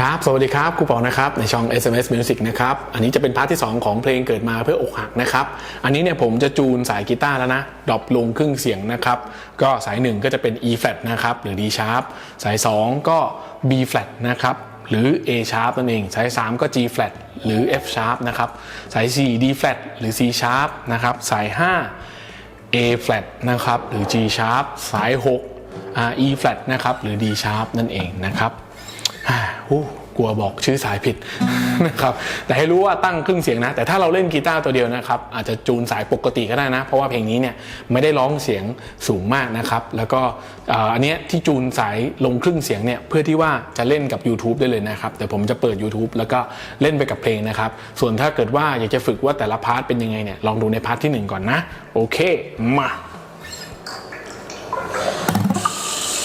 ครับ สวัสดีครับครูปอนะครับ ในช่อง SMS Music นะครับ อันนี้จะเป็นพาร์ทที่ 2 ของเพลงเกิดมาเพื่ออกหักนะครับ อันนี้เนี่ยผมจะจูนสายกีตาร์แล้วนะ ดรอปลงครึ่งเสียงนะครับ ก็สาย 1 ก็จะเป็น E flat นะครับ หรือ D sharp สาย 2 ก็ B flat นะครับ หรือ A sharp นั่นเอง สาย 3 ก็ G flat หรือ F sharp นะครับ สาย 4 D flat หรือ C sharp นะครับ สาย 5 A flat นะครับ หรือ G sharp สาย 6 E flat นะครับ หรือ D sharp นั่นเองนะครับ อู้กลัวบอกชื่อสายผิดนะครับแต่ให้รู้ว่าตั้งครึ่งเสียงนะ แต่ถ้าเราเล่นกีตาร์ตัวเดียวนะครับ อาจจะจูนสายปกติก็ได้นะ เพราะว่าเพลงนี้เนี่ยไม่ได้ร้องเสียงสูงมากนะครับ แล้วก็อันเนี้ยที่จูนสายลงครึ่งเสียงเนี่ยเพื่อที่ว่าจะเล่นกับ YouTube ได้เลยนะครับ แต่ผมจะเปิด YouTube แล้วก็เล่นไปกับเพลงนะครับ ส่วนถ้าเกิดว่าอยากจะฝึกว่าแต่ละพาร์ทเป็นยังไงเนี่ยลองดูในพาร์ทที่หนึ่งก่อนนะ โอเคมา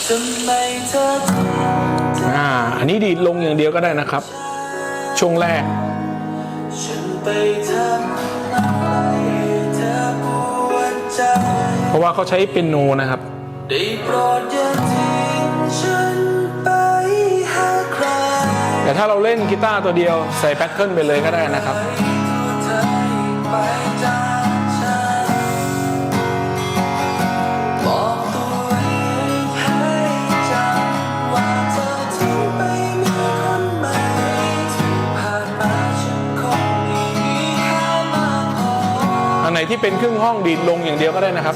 ทำไมเธอ อ่าอันนี้ดีดลงอย่างเดียวก็ได้นะครับ ช่วงแรกเพราะว่าเขาใช้เป็นโนนะครับแต่ถ้าเราเล่นกีตาร์ตัวเดียวใส่แพทเทิร์นไปเลยก็ได้นะครับ ไหนที่เป็นครึ่งห้องดีดลงอย่างเดียวก็ได้นะครับ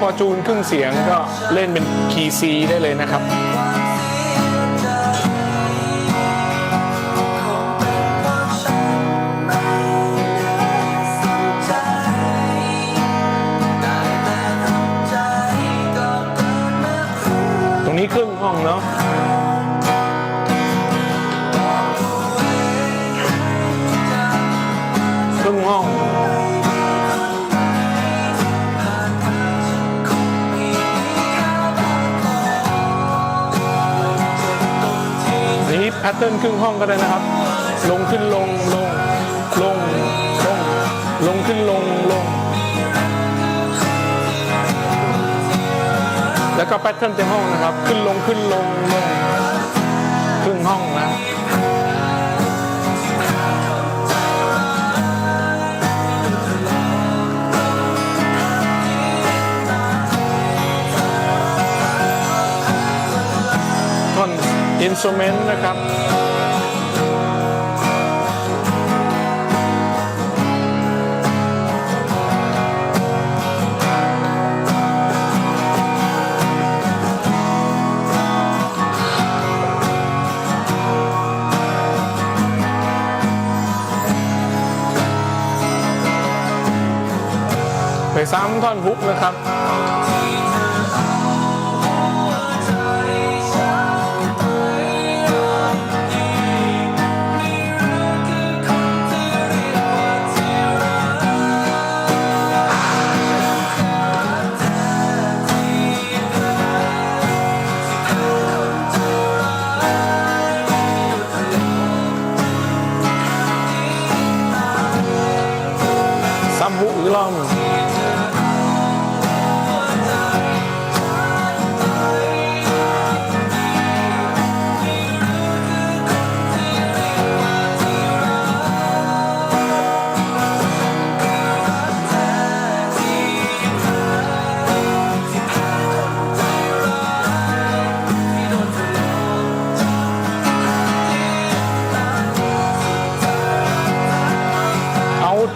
พอจูนครึ่งเสียงก็เล่นเป็นคีย์ซีได้เลยนะครับตรงนี้ครึ่งห้องเนาะครึ่งห้อง พทเทิร์นครึ่งห้องก็ได้นะครับ ลงขึ้นลงลงลงลงลงขึ้นลงลง แล้วก็แพทเทิร์นเต็มห้องนะครับ ขึ้นลงขึ้นลงลงครึ่งห้องนะ อนอินส u เมนต์นะครับไปซ้ำท่อนฮุกนะครับ ซ้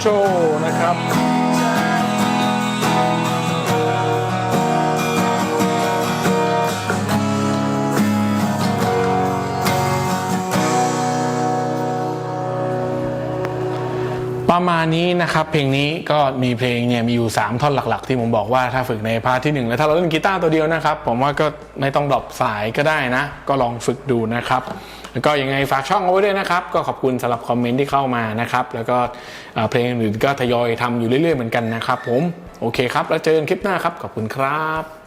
โชนะครับประมาณนี้นะครับ เพลงนี้ก็มีเพลงเนี่ยมีอยู่ 3 ท่อนหลัก ๆ ที่ผมบอกว่าถ้าฝึกในพาร์ทที่ 1 แล้วถ้าเราเล่นกีตาร์ตัวเดียวนะครับ ผมว่าก็ไม่ต้องดรอปสายก็ได้นะ ก็ลองฝึกดูนะครับ แล้วก็ยังไงฝากช่องเอาไว้ด้วยนะครับ ก็ขอบคุณสำหรับคอมเมนต์ที่เข้ามานะครับ แล้วก็เพลงอื่นก็ทยอยทำอยู่เรื่อยๆเหมือนกันนะครับผม โอเคครับ แล้วเจอกันคลิปหน้าครับ ขอบคุณครับ